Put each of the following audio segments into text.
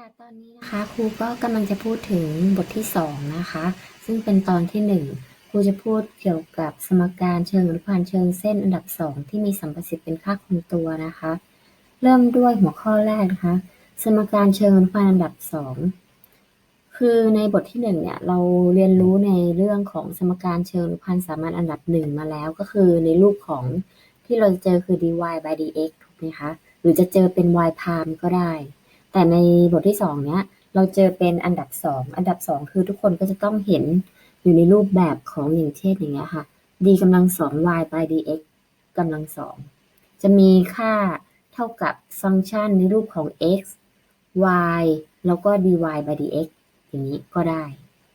ค่ะตอนนี้นะคะครูก็กำลังจะพูดถึงบทที่สองนะคะ ซึ่งเป็นตอนที่หนึ่งครูจะพูดเกี่ยวกับสมการเชิงอนุพันธ์เชิงเส้นอันดับสองที่มีสัมประสิทธิ์เป็นค่าคงตัวนะคะ เริ่มด้วยหัวข้อแรกนะคะ สมการเชิงอนุพันธ์อันดับสองคือในบทที่หนึ่งเนี่ยเราเรียนรู้ในเรื่องของสมการเชิงอนุพันธ์สามัญอันดับหนึ่งมาแล้วก็คือในรูปของที่เราจะเจอคือ dy by dx ถูกไหมคะหรือจะเจอเป็น y prime ก็ได้ แต่ในบทที่สองเนี้ยเราเจอเป็นอันดับสองอันดับสองคือทุกคนก็จะต้องเห็นอยู่ในรูปแบบของอย่างเช่นอย่างเงี้ยค่ะ d กำลังสอง y by dx กำลังสองจะมีค่าเท่ากับฟังก์ชันในรูปของ x y แล้วก็ dy by dx อย่างนี้ก็ได้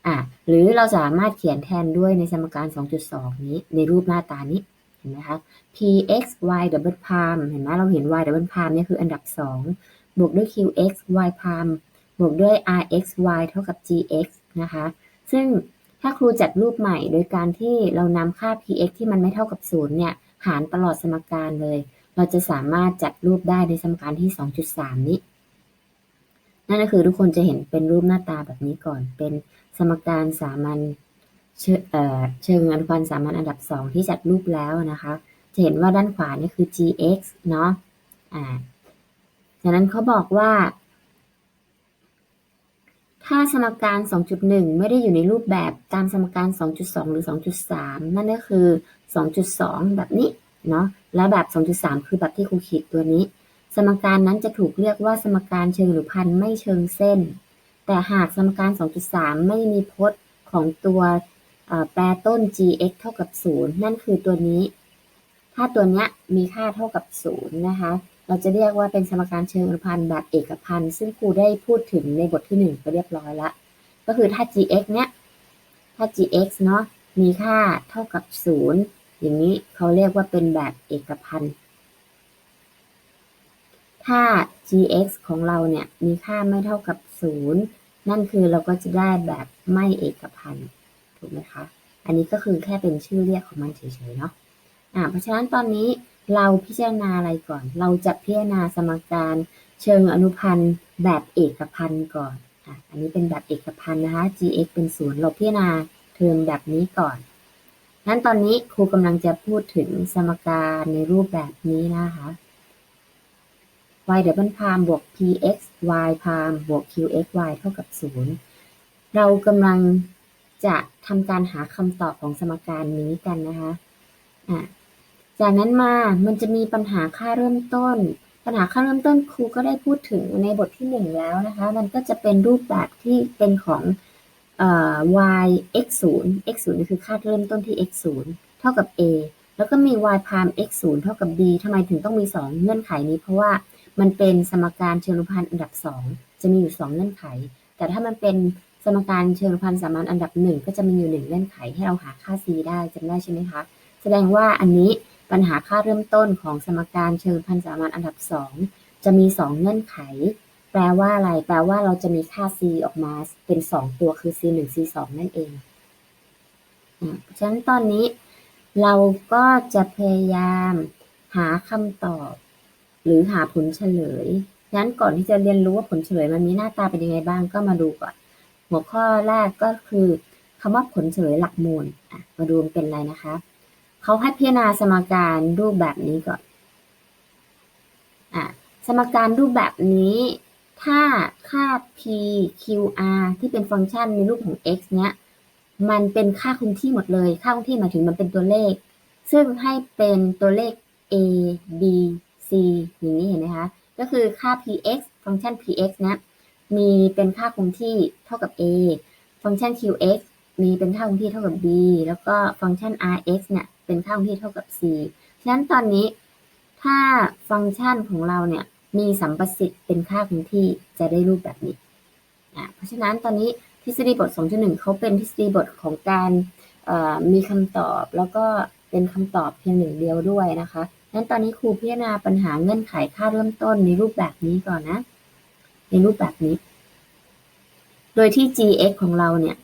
อะหรือเราสามารถเขียนแทนด้วยในสมการ 2.2 นี้ในรูปหน้าตานี้เห็นไหมคะ px y double prime เห็นไหมเราเห็น y double prime เนี่ยคืออันดับ 2 บวกด้วย qx y prime บวกด้วย rx y เท่ากับ gx นะคะ ซึ่งถ้าครูจัดรูปใหม่โดยการที่เรานำค่า px ที่มันไม่เท่ากับ0เนี่ย หารตลอดสมการเลย เราจะสามารถจัดรูปได้ในสมการที่ 2.3 นี้ นั่นก็คือทุกคนจะเห็นเป็นรูปหน้าตาแบบนี้ก่อน เป็นสมการสามัญเชิงเอ่อเชิงอนุพันธ์สามัญอันดับ 2 ที่จัดรูปแล้วนะคะ จะเห็นว่าด้านขวานี่คือ gx เนาะ อ่า จากนั้นเขาบอกว่า ถ้าสมการ 2.1 ไม่ได้อยู่ในรูปแบบตามสมการ 2.2 หรือ 2.3 นั่นก็คือ 2.2 แบบนี้เนาะและแบบ 2.3 คือแบบที่ครูขีดตัวนี้ สมการนั้นจะถูกเรียกว่าสมการเชิงอนุพันไม่เชิงเส้น แต่หากสมการ 2.3 ไม่มีพจน์ของตัวแปรต้น gx เท่ากับ 0 นั่นคือตัวนี้ ถ้าตัวเนี้ยมีค่าเท่ากับ 0 นะคะ เราจะเรียกว่าเป็นสมการเชิงอนุพันธ์แบบเอกพันธ์ ซึ่งครูได้พูดถึงในบทที่ 1 ไปเรียบร้อยล้วก็คือถ้า gx เนี้ย ถ้า gx เนาะ มีค่าเท่ากับ 0 อย่างนี้เขาเรียกว่าเป็นแบบเอกพันธ์ ถ้า gx ของเราเนี่ย มีค่าไม่เท่ากับ 0 นั่นคือเราก็จะได้แบบไม่เอกพันธ์ ถูกไหมคะ อันนี้ก็คือแค่เป็นชื่อเรียกของมันเฉยๆเนาะ อ่า เพราะฉะนั้นตอนนี้ เราพิจารณาอะไรก่อน เราจะพิจารณาสมการเชิงอนุพันธ์แบบเอกพันธ์ก่อนอะอันนี้เป็นแบบเอกพันธ์นะคะ gx เป็นศูนย์เราพิจารณาเทอมแบบนี้ก่อนนั้นตอนนี้ครูกำลังจะพูดถึงสมการในรูปแบบนี้นะคะ y double prime บวก px y prime บวก qx y เท่ากับ 0 เรากำลังจะทำการหาคำตอบของสมการนี้กันนะคะอะ จากนั้นมามันจะมีปัญหาค่าเริ่มต้น ปัญหาค่าเริ่มต้นครูก็ได้พูดถึงในบทที่1แล้วนะคะ มันก็จะเป็นรูปแบบที่เป็นของเอ่อ y x 0 x 0คือค่าเริ่มต้นที่ x 0เท่ากับ a แล้วก็มี y prime x 0เท่ากับ b ทำไมถึงต้องมี 2 เงื่อนไขนี้ เพราะว่ามันเป็นสมการเชิงอนุพันธ์อันดับ 2 จะมีอยู่ 2 เงื่อนไข แต่ถ้ามันเป็นสมการเชิงอนุพันธ์สามัญอันดับ 1 ก็จะมีอยู่ 1 เงื่อนไขให้เราหาค่า c ได้จำได้ใช่ไหมคะ แสดงว่าอันนี้ ปัญหาค่าเริ่มต้นของสมการเชิงพันสามัญอันดับ2จะมี2เงื่อนไข แปลว่าอะไร แปลว่าเราจะมีค่า c ออกมาเป็น2ตัวคือ c 1 c 2นั่นเองเพราะฉะนั้นตอนนี้เราก็จะพยายามหาคำตอบ หรือหาผลเฉลยงั้นก่อนที่จะเรียนรู้ว่าผลเฉลยมันมีหน้าตาเป็นยังไงบ้างก็มาดูก่อน หัวข้อแรกก็คือคำว่าผลเฉลยหลักมูลมาดูเป็นอะไรนะคะ เขาให้พิจารณาสมการรูปแบบนี้ก่อนอะสมการรูปแบบนี้ ถ้าค่า p q r ที่เป็นฟังก์ชันในรูปของ x เนี้ย มันเป็นค่าคงที่หมดเลย ค่าคงที่หมายถึงมันเป็นตัวเลข ซึ่งให้เป็นตัวเลข a b c อย่างนี้เห็นไหมคะ ก็คือค่า px ฟังก์ชัน px เนี้ยมีเป็นค่าคงที่เท่ากับ a ฟังก์ชัน qx มีเป็นค่าคงที่เท่ากับ b แล้วก็ฟังก์ชัน rx เนี่ย เป็นค่าคงที่เท่ากับ c ฉะนั้นตอนนี้ถ้าฟังก์ชันของเราเนี่ยมีสัมประสิทธิ์เป็นค่าคงที่จะได้รูปแบบนี้อะเพราะฉะนั้นตอนนี้ทฤษฎีบท 2.1เขาเป็นทฤษฎีบทของการมีคำตอบแล้วก็เป็นคำตอบเพียงหนึ่งเดียวด้วยนะคะนั้นตอนนี้ครูพิจารณาปัญหาเงื่อนไขค่าเริ่มต้นในรูปแบบนี้ก่อนนะ ในรูปแบบนี้ โดยที่ gx ของเราเนี่ย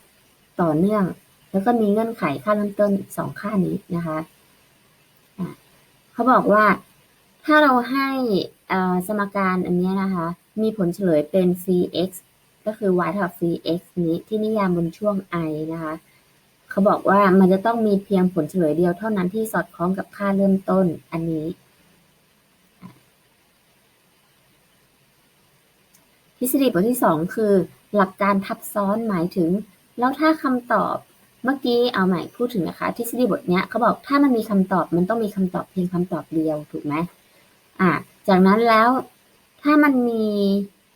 ต่อเนื่อง แล้วก็มีเงื่อนไขค่าเริ่มต้นสองค่านี้นะคะเขาบอกว่าถ้าเราให้สมการอันนี้นะคะ มีผลเฉลยเป็น cx ก็คือ y เท่ากับ cx นี้ที่นิยามบนช่วง i นะคะเขาบอกว่ามันจะต้องมีเพียงผลเฉลยเดียวเท่านั้นที่สอดคล้องกับค่าเริ่มต้นอันนี้ ทฤษฎีบทที่ 2 คือ หลักการทับซ้อนหมายถึง แล้วถ้าคำตอบ เมื่อกี้เอาใหม่พูดถึงนะคะ ทฤษฎีบทเนี้ยเขาบอกถ้ามันมีคำตอบมันต้องมีคำตอบเพียงคำตอบเดียวถูกไหมอะจากนั้นแล้วถ้ามันมี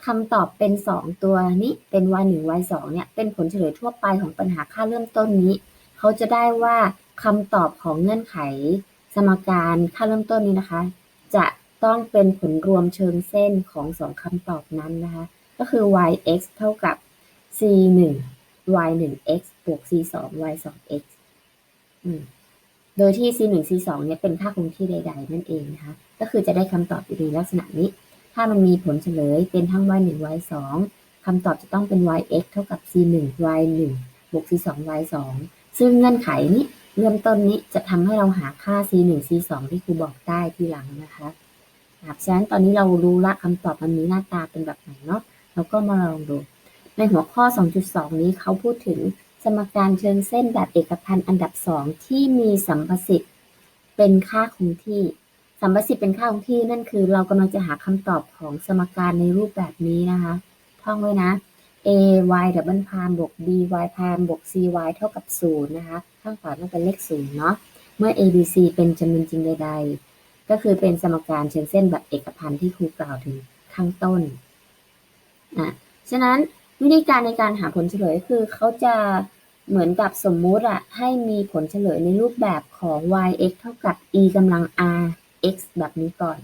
คำตอบเป็น 2 ตัวนี้เป็น y 1 y 2เนี่ยเป็นผลเฉลยทั่วไปของปัญหาค่าเริ่มต้นนี้ เขาจะได้ว่าคำตอบของเงื่อนไขสมการค่าเริ่มต้นนี้นะคะ จะต้องเป็นผลรวมเชิงเส้นของสองคำตอบนั้นนะคะ ก็คือ yx เท่ากับ c 1 y 1 x บวก c 2 y 2 x โดยที่ c 1 c 2เนี่ยเป็นค่าคงที่ใด ๆ นั่นเองนะคะ ก็คือจะได้คำตอบอยู่ในลักษณะนี้ ถ้ามันมีผลเฉลยเป็นทั้ง y 1 y 2คำตอบจะต้องเป็น yx เท่ากับ c 1 y 1บวก c 2 y 2ซึ่งเงื่อนไขนี้เริ่มต้นนี้จะทำให้เราหาค่า c 1 c 2ที่ครูบอกได้ทีหลังนะคะครับฉะนั้นตอนนี้เรารู้ละคำตอบมันมีหน้าตาเป็นแบบไหนเนาะเราก็มาลองดู ในหัวข้อ 2.2 นี้เขาพูดถึงสมการเชิงเส้นแบบเอกพันธ์อันดับ2ที่มีสัมประสิทธิ์เป็นค่าคงที่ สัมประสิทธิ์เป็นค่าคงที่นั่นคือ เรากำลังจะหาคำตอบของสมการในรูปแบบนี้นะคะ ท่องไว้นะ a y ดับเบิลพามบวก b y พามบวก c y เท่ากับ 0 นะคะ ข้างขวาต้องเป็นเลข 0 เนาะ เมื่อ a b c เป็นจำนวนจริงใด ๆ ก็คือเป็นสมการเชิงเส้นแบบเอกพันธ์ที่ครูกล่าวถึงข้างต้นอะฉะนั้น วิธีการในการหาผลเฉลยคือเขาจะเหมือนกับสมมุติอะให้มีผลเฉลยในรูปแบบของ yx เท่ากับ e กำลัง r x แบบนี้ก่อน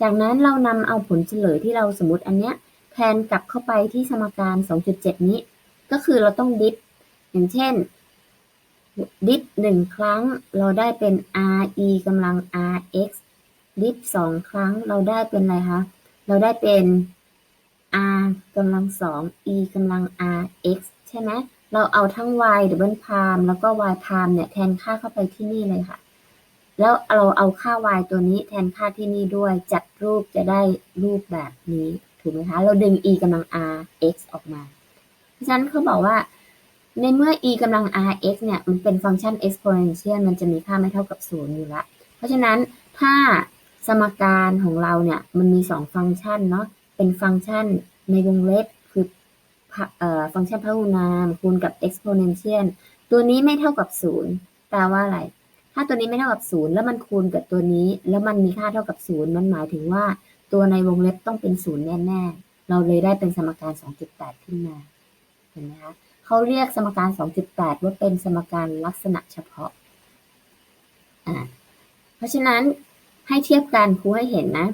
จากนั้นเรานำเอาผลเฉลยที่เราสมมติอันเนี้ยแทนกลับเข้าไปที่สมการ 2.7 นี้ ก็คือเราต้องดิฟอย่างเช่น ดิฟหนึ่งครั้งเราได้เป็น r e กำลัง r x ดิฟสองครั้งเราได้เป็นอะไรคะ เราได้เป็น r กำลังสอง e กำลัง r x ใช่ไหมเราเอาทั้ง y ดับเบิลพามแล้วก็ y พามเนี่ยแทนค่าเข้าไปที่นี่เลยค่ะ แล้วเราเอาค่า y ตัวนี้แทนค่าที่นี่ด้วย จัดรูปจะได้รูปแบบนี้ ถูกไหมคะ เราดึง e กำลัง r x ออกมา เพราะฉะนั้นเขาบอกว่า ในเมื่อ e กำลัง r x เนี่ย มันเป็นฟังก์ชัน exponential มันจะมีค่าไม่เท่ากับ0อยู่ละ เพราะฉะนั้นถ้าสมการของเราเนี่ย มันมี2ฟังก์ชันเนาะ เป็นฟังก์ชันในวงเล็บคือฟังก์ชันพหุนามคูณกับ exponential ตัวนี้ไม่เท่ากับ 0แปลว่าอะไร ถ้าตัวนี้ไม่เท่ากับ 0 แล้วมันคูณกับตัวนี้ แล้วมันมีค่าเท่ากับ 0 มันหมายถึงว่าตัวในวงเล็บต้องเป็น 0 แน่ๆ เราเลยได้เป็นสมการ 2.8 ขึ้นมา เห็นไหมคะเขาเรียกสมการ 2.8 ว่าเป็นสมการลักษณะเฉพาะ อ่า เพราะฉะนั้นให้เทียบกันครูให้เห็นนะ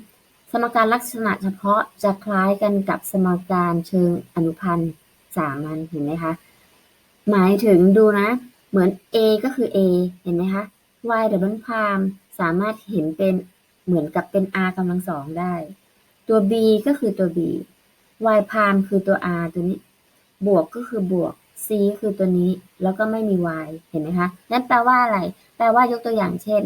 สมการลักษณะเฉพาะจะคล้ายกันกับสมการเชิงอนุพันธ์สามัญเห็นไหมคะ หมายถึงดูนะ เหมือน a ก็คือ a เห็นไหมคะ y ดับเบิลพามสามารถเห็นเป็นเหมือนกับเป็น r กำลังสองได้ ตัว b ก็คือตัว b y พามคือตัว r ตัวนี้ บวกก็คือบวก c คือตัวนี้ แล้วก็ไม่มี y เห็นไหมคะ นั่นแปลว่าอะไร แปลว่ายกตัวอย่างเช่น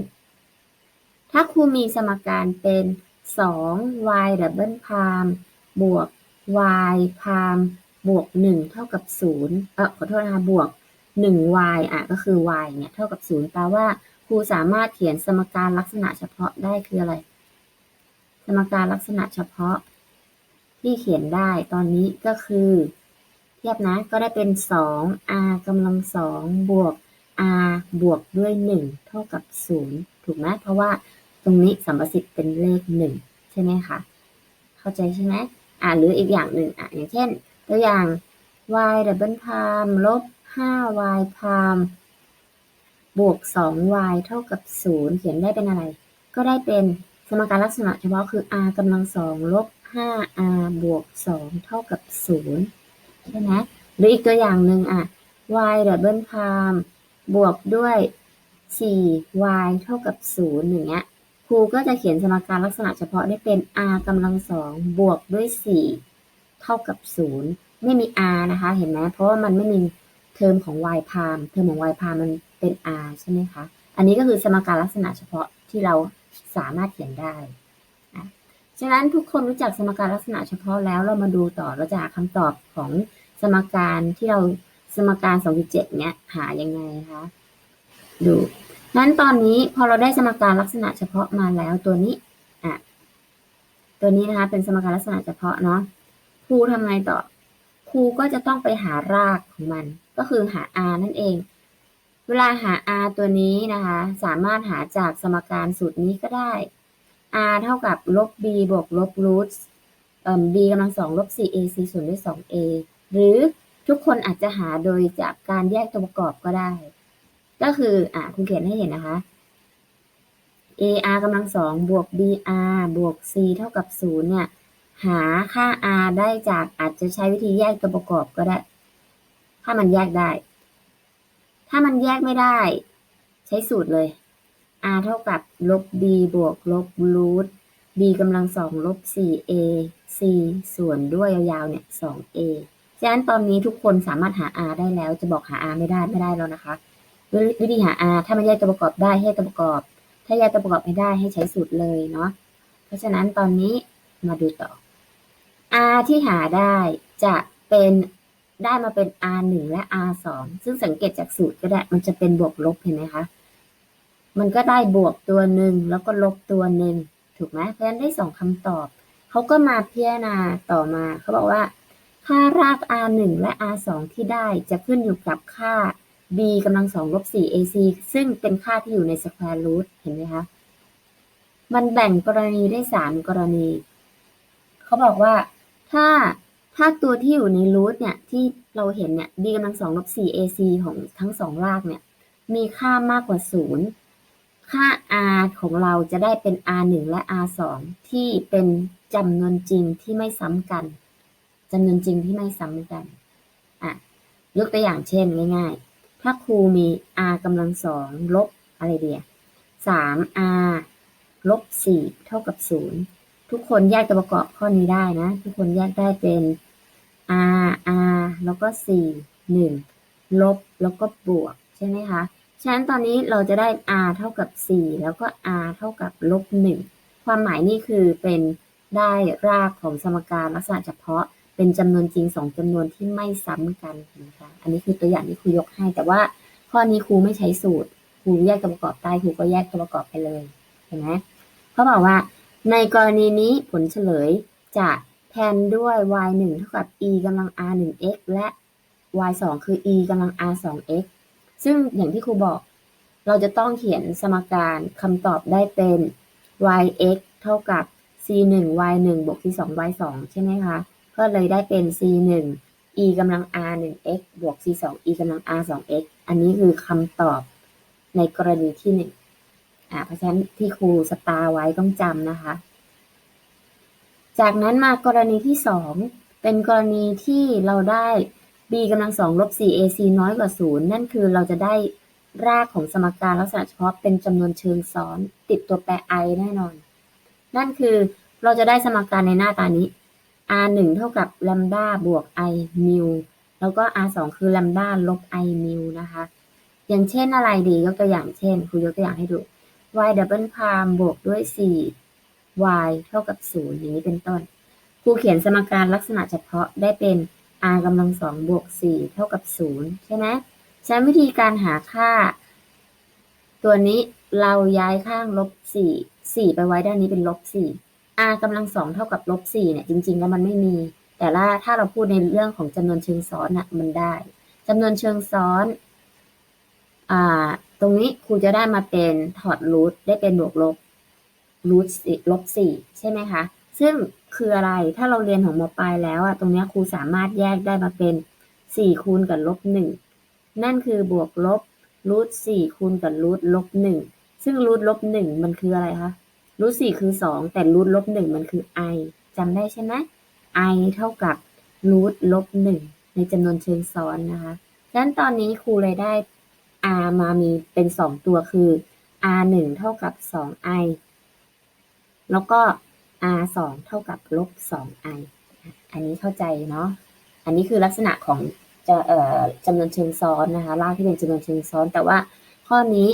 ถ้าครูมีสมการเป็น 2 y ดับเบิลพามบวก y พามบวก1เท่ากับ0เออขอโทษนะคะบวก 1y อะก็คือ y เนี่ยเท่ากับ0แปลว่าครูสามารถเขียนสมการลักษณะเฉพาะได้คืออะไร สมการลักษณะเฉพาะ ที่เขียนได้ตอนนี้ก็คือ เทียบนะก็ได้เป็น 2 r กำลัง2บวก r บวกด้วย 1 เท่ากับ 0 ถูกไหมเพราะว่า ตรงนี้สัมประสิทธิ์เป็นเลข1ใช่ไหมคะ เข้าใจใช่ไหมอ่าหรืออีกอย่างหนึ่งอะอย่างเช่น ตัวอย่าง y ดับเบิลพามลบ 5y พามบวก 2y เท่ากับ 0 เขียนได้เป็นอะไร ก็ได้เป็นสมการลักษณะเฉพาะคือ r กำลัง2ลบ 5r บวก 2 เท่ากับ 0 ใช่ไหมหรืออีกตัวอย่างหนึ่งอะ y ดับเบิลพามบวกด้วย 4y เท่ากับ 0 อย่างเงี้ย ครูก็จะเขียนสมการลักษณะเฉพาะได้เป็น r กำลัง2บวกด้วย 4 เท่ากับ 0 ไม่มี r นะคะ เห็นไหมเพราะว่ามันไม่มีเทอมของ y พามเทอมของ y พามมันเป็น r ใช่ไหมคะ อันนี้ก็คือสมการลักษณะเฉพาะที่เราสามารถเขียนได้ฉะนั้นทุกคนรู้จักสมการลักษณะเฉพาะแล้วเรามาดูต่อเราจะหาคำตอบของสมการที่เราสมการ2.7เนี้ยหายังไงคะ ดู นั้นตอนนี้พอเราได้สมการลักษณะเฉพาะมาแล้วตัวนี้อะตัวนี้นะคะเป็นสมการลักษณะเฉพาะเนาะครูทำไงต่อครูก็จะต้องไปหารากของมัน ก็คือหา r นั่นเอง เวลาหา r ตัวนี้นะคะ สามารถหาจากสมการสูตรนี้ก็ได้ r เท่ากับลบ b บวกลบ root เอ่อ b กำลังสองลบ 4ac ส่วนด้วย 2a หรือทุกคนอาจจะหาโดยจากการแยกตัวประกอบก็ได้ ก็คืออะคุณเขียนให้เห็นนะคะ ar กำลังสองบวก br บวก c เท่ากับ0เนี่ย หาค่า r ได้จากอาจจะใช้วิธีแยกตัวประกอบก็ได้ ถ้ามันแยกได้ ถ้ามันแยกไม่ได้ ใช้สูตรเลย r เท่ากับลบ b บวกลบ root b กำลังสองลบ 4a c ส่วนด้วยยาวๆเนี่ย 2a ฉะนั้นตอนนี้ทุกคนสามารถหา r ได้แล้ว จะบอกหา r ไม่ได้ไม่ได้แล้วนะคะ วิธีหา r ถ้ามันแยกตัวประกอบได้ให้ตัวประกอบ ถ้าแยกตัวประกอบไม่ได้ให้ใช้สูตรเลยเนาะเพราะฉะนั้นตอนนี้มาดูต่อ r ที่หาได้จะเป็นได้มาเป็น r 1และ r 2ซึ่งสังเกตจากสูตรก็ได้มันจะเป็นบวกลบเห็นไหมคะมันก็ได้บวกตัวหนึ่งแล้วก็ลบตัวหนึ่งถูกไหมเพราะฉะนั้นได้สองคำตอบเขาก็มาพิจารณาต่อมาเขาบอกว่า ค่าราก r 1และ r 2ที่ได้จะขึ้นอยู่กับค่า b กำลังสองลบ 4ac ซึ่งเป็นค่าที่อยู่ใน square root เห็นไหมคะ มันแบ่งกรณีได้สามกรณี เขาบอกว่าถ้าถ้าตัวที่อยู่ในรูทเนี่ยที่เราเห็นเนี่ย b กำลังสองลบ 4ac ของทั้งสองรากเนี่ย มีค่ามากกว่าศูนย์ค่า r ของเราจะได้เป็น r 1และ r 2ที่เป็นจำนวนจริงที่ไม่ซ้ำกันจำนวนจริงที่ไม่ซ้ำกันอะยกตัวอย่างเช่นง่ายๆ ถ้าครูมี r กำลังสองลบอะไรเดียสาม r ลบสี่เท่ากับศูนย์ทุกคนแยกตัวประกอบข้อนี้ได้นะ ทุกคนแยกได้เป็น r r แล้วก็สี่หนึ่งลบแล้วก็บวกใช่ไหมคะ ฉะนั้นตอนนี้เราจะได้ r เท่ากับ 4 แล้วก็ r เท่ากับลบ1ความหมายนี่คือเป็นได้รากของสมการลักษณะเฉพาะ เป็นจำนวนจริง2จำนวนที่ไม่ซ้ำกันนะคะอันนี้คือตัวอย่างที่ครูยกให้ แต่ว่าข้อนี้ครูไม่ใช้สูตรครูแยกตัวประกอบได้ครูก็แยกตัวประกอบไปเลยเห็นไหมเขาบอกว่า ในกรณีนี้ผลเฉลยจะแทนด้วย y 1เท่ากับ e กำลัง r 1 x และ y 2คือ e กำลัง r 2 x ซึ่งอย่างที่ครูบอก เราจะต้องเขียนสมการคำตอบได้เป็น y x เท่ากับ c 1 y 1บวก c 2 y 2ใช่ไหมคะ ก็เลยได้เป็น c 1 e กำลัง r 1 x บวก c 2 e กำลัง r 2 x อันนี้คือคำตอบในกรณีที่หนึ่งอ่าเพราะฉะนั้นที่ครูสตาร์ไว้ต้องจำนะคะ จากนั้นมากรณีที่สองเป็นกรณีที่เราได้ b กำลังสองลบ 4ac น้อยกว่าศูนย์นั่นคือเราจะได้รากของสมการลักษณะเฉพาะเป็นจำนวนเชิงซ้อน ติดตัวแปร i แน่นอน นั่นคือเราจะได้สมการในหน้าตานี้ r 1เท่ากับ lambda บวก i mu แล้วก็ r 2คือ lambda ลบ i mu นะคะ อย่างเช่นอะไรดียกตัวอย่างเช่นครูยกตัวอย่างให้ดู y double prime บวกด้วย 4 y เท่ากับ 0 อย่างนี้เป็นต้น ครูเขียนสมการลักษณะเฉพาะได้เป็น r กำลังสองบวก 4 เท่ากับ 0 ใช่ไหมใช้วิธีการหาค่า ตัวนี้เราย้ายข้างลบ 4 4 ไปไว้ด้านนี้เป็นลบ 4 r กำลังสองเท่ากับลบ4เนี่ยจริง ๆ แล้วมันไม่มี แต่ละถ้าเราพูดในเรื่องของจำนวนเชิงซ้อนน่ะมันได้จำนวนเชิงซ้อนอ่าตรงนี้ครูจะได้มาเป็นถอดรูทได้เป็นบวกลบรูทลบสี่ใช่ไหมคะ ซึ่งคืออะไรถ้าเราเรียนของมปลายแล้วอะตรงนี้ครูสามารถแยกได้มาเป็นสี่คูณกับลบหนึ่งนั่นคือบวกลบรูทสี่คูณกับรูทลบหนึ่งซึ่งรูทลบหนึ่งมันคืออะไรคะ รูทสี่คือสองแต่รูทลบหนึ่งมันคือ i จำได้ใช่ไหม i เท่ากับรูทลบหนึ่งในจำนวนเชิงซ้อนนะคะดังนั้นตอนนี้ครูเลยได้ r มามีเป็นสองตัวคือ r หนึ่งเท่ากับสอง i แล้วก็ r สองเท่ากับลบสอง i อันนี้เข้าใจเนาะ อันนี้คือลักษณะของจะเอ่อจำนวนเชิงซ้อนนะคะรากที่เป็นจำนวนเชิงซ้อน แต่ว่าข้อนี้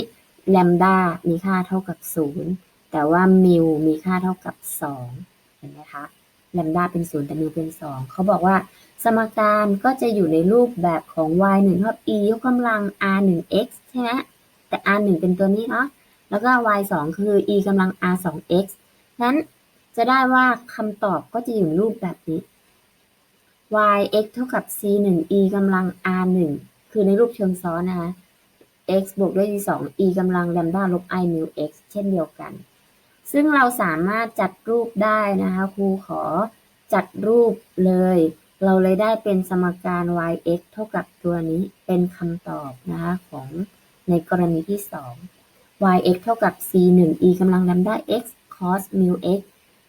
แลมดามีค่าเท่ากับศูนย์ แต่ว่ามิวมีค่าเท่ากับสองเห็นไหมคะแลมดาเป็นศูนย์แต่มิวเป็นสองเขาบอกว่า สมการก็จะอยู่ในรูปแบบของ y 1เท่ากับ e ยกกำลัง r 1 x ใช่ไหมแต่ r 1เป็นตัวนี้เนาะแล้วก็ y 2คือ e กำลัง r 2 x นั้นจะได้ว่าคำตอบก็จะอยู่ในรูปแบบนี้ y x เท่ากับ c 1 e กำลัง r 1คือในรูปเชิงซ้อนนะคะ x บวกด้วย c 2 e กำลัง lambda ลบ i mu x เช่นเดียวกัน ซึ่งเราสามารถจัดรูปได้นะคะครูขอจัดรูปเลย เราเลยได้เป็นสมการ y x เท่ากับตัวนี้เป็นคำตอบนะคะของในกรณีที่ 2 y x เท่ากับ c 1 e กำลัง lambda x cos mu x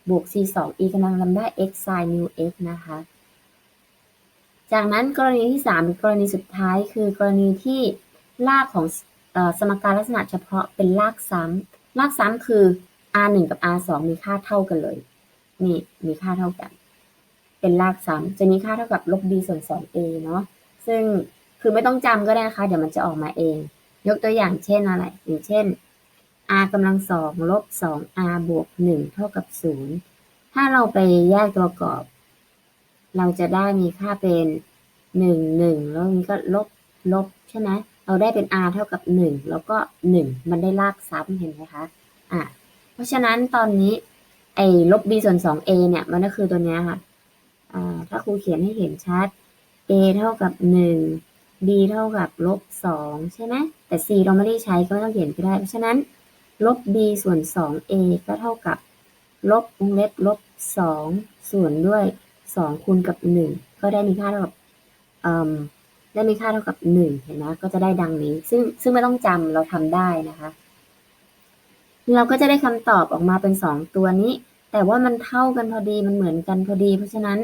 บวก c 2 e กำลัง lambda x sin mu x นะคะ จากนั้นกรณีที่3เป็นกรณีสุดท้ายคือกรณีที่รากของอสมการลักษณะเฉพาะเป็นรากซ้ำรากซ้ำคือ r 1กับ r 2มีค่าเท่ากันเลย นี่มีค่าเท่ากัน เป็นรากซ้ำจะมีค่าเท่ากับลบ b ส่วน 2a เนาะซึ่งคือไม่ต้องจำก็ได้นะคะ เดี๋ยวมันจะออกมาเอง ยกตัวอย่างเช่นอะไร อย่างเช่น r กำลังสองลบ 2r บวก 1 เท่ากับ 0 ถ้าเราไปแยกตัวประกอบ เราจะได้มีค่าเป็น 1 1 แล้วนี้ก็ลบลบใช่ไหมเราได้เป็น r เท่ากับ 1 แล้วก็ 1 มันได้ลากซ้ำเห็นไหมคะ อะ ราะฉะนั้นตอนนี้ไอ้ลบ b ส่วน 2a เนี่ย มันก็คือตัวเนี้ยค่ะถ้าครูเขียนให้เห็นชัด a เท่ากับ 1 b เท่ากับลบ 2 ใช่ไหมแต่ c เราไม่ได้ใช้ก็ไม่ต้องเขียนก็ได้ เพราะฉะนั้นลบ b ส่วน 2a ก็เท่ากับลบวงเล็บลบ 2 ส่วนด้วย 2 คูณกับ 1 ก็ได้มีค่าเท่ากับได้มีค่าเท่ากับ 1 เห็นไหมก็จะได้ดังนี้ ซึ่งซึ่งไม่ต้องจำเราทำได้นะคะ เราก็จะได้คำตอบออกมาเป็น2ตัวนี้ แต่ว่ามันเท่ากันพอดีมันเหมือนกันพอดี เพราะฉะนั้น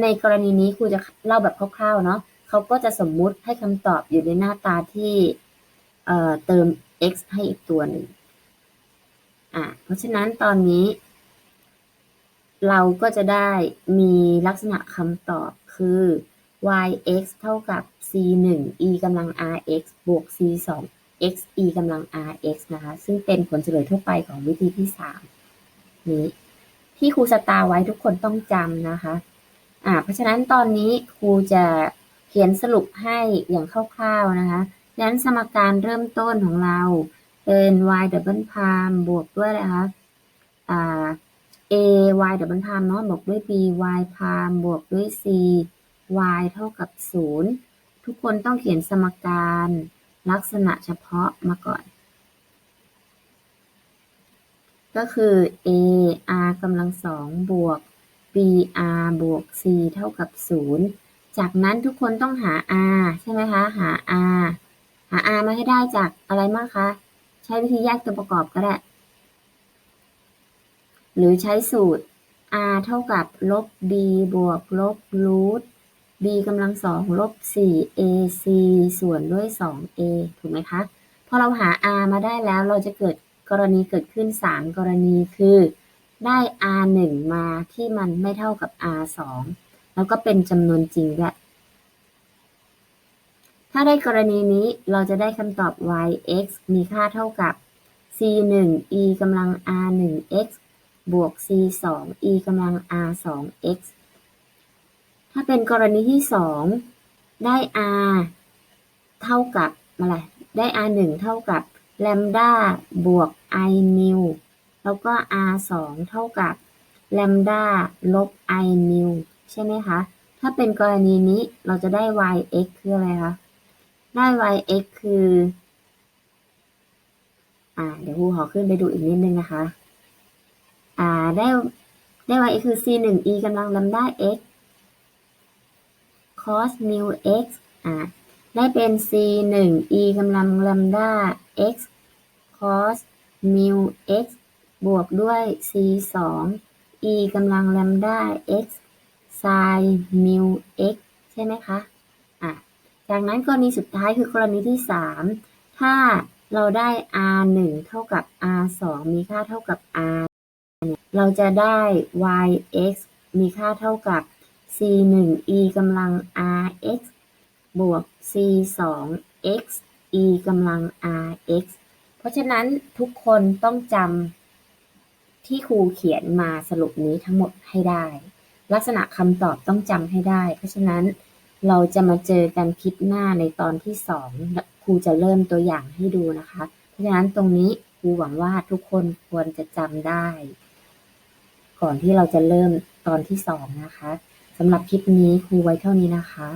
ในกรณีนี้ครูจะเล่าแบบคร่าวๆเนาะเขาก็จะสมมุติให้คำตอบอยู่ในหน้าตาที่เอ่อเติม x ให้อีกตัวหนึ่งอะเพราะฉะนั้นตอนนี้ เราก็จะได้มีลักษณะคำตอบคือ y(x) เท่ากับ c 1 e กำลัง rx บวก c 2 x e กำลัง rx นะคะ ซึ่งเป็นผลเฉลยทั่วไปของวิธีที่ 3 นี้ ที่ครูสตาร์ไว้ทุกคนต้องจำนะคะอ่าเพราะฉะนั้นตอนนี้ครูจะเขียนสรุปให้อย่างคร่าวๆนะคะดังนั้นสมการเริ่มต้นของเราเป็น y double prime บวกด้วยอะไรคะอ่า a y double prime เนาะบวกด้วย b y prime บวกด้วย c y เท่ากับ 0 ทุกคนต้องเขียนสมการ ลักษณะเฉพาะมาก่อน ก็คือ a r กำลังสองบวก b r บวก c เท่ากับ 0 จากนั้นทุกคนต้องหา r ใช่ไหมคะ หา r หา r มาให้ได้จากอะไรมากคะ ใช้วิธีแยกตัวประกอบก็ได้ หรือใช้สูตร r เท่ากับลบ b บวกลบรูท b กำลังสองลบ4 ac ส่วนด้วย 2a ถูกไหมคะ พอเราหา r มาได้แล้วเราจะเกิดกรณีเกิดขึ้น 3 กรณีคือได้ r 1มาที่มันไม่เท่ากับ r 2แล้วก็เป็นจำนวนจริงด้วยถ้าได้กรณีนี้เราจะได้คำตอบ y x มีค่าเท่ากับ c 1 e กำลัง r 1 x บวก c 2 e กำลัง r 2 x ถ้าเป็นกรณีที่2ได้ r เท่ากับอะไร ได้ r 1เท่ากับ lambda บวก i mu แล้วก็ r 2เท่ากับ lambda ลบ i mu ใช่ไหมคะ ถ้าเป็นกรณีนี้เราจะได้ y x คืออะไรคะ ได้ y x คือ อ่า เดี๋ยวครูขอขึ้นไปดูอีกนิดนึงนะคะ อ่า ได้ ได้ y x คือ c 1 e กำลัง lambda x cos mu x อ่าได้เป็น c 1 e กำลัง lambda x cos mu x บวกด้วย c 2 e กำลัง lambda x sin mu x ใช่ไหมคะอะจากนั้นกรณีสุดท้ายคือกรณีที่ 3 ถ้าเราได้ r 1เท่ากับ r 2มีค่าเท่ากับ r เราจะได้ y x มีค่าเท่ากับ c 1 e กำลัง r x บวก c 2 x e กำลัง r x เพราะฉะนั้นทุกคนต้องจำที่ครูเขียนมาสรุปนี้ทั้งหมดให้ได้ ลักษณะคำตอบต้องจำให้ได้ เพราะฉะนั้นเราจะมาเจอกันคลิปหน้าในตอนที่สองครูจะเริ่มตัวอย่างให้ดูนะคะ เพราะฉะนั้นตรงนี้ครูหวังว่าทุกคนควรจะจำได้ ก่อนที่เราจะเริ่มตอนที่สองนะคะ สำหรับคลิปนี้ครูไว้เท่านี้นะคะ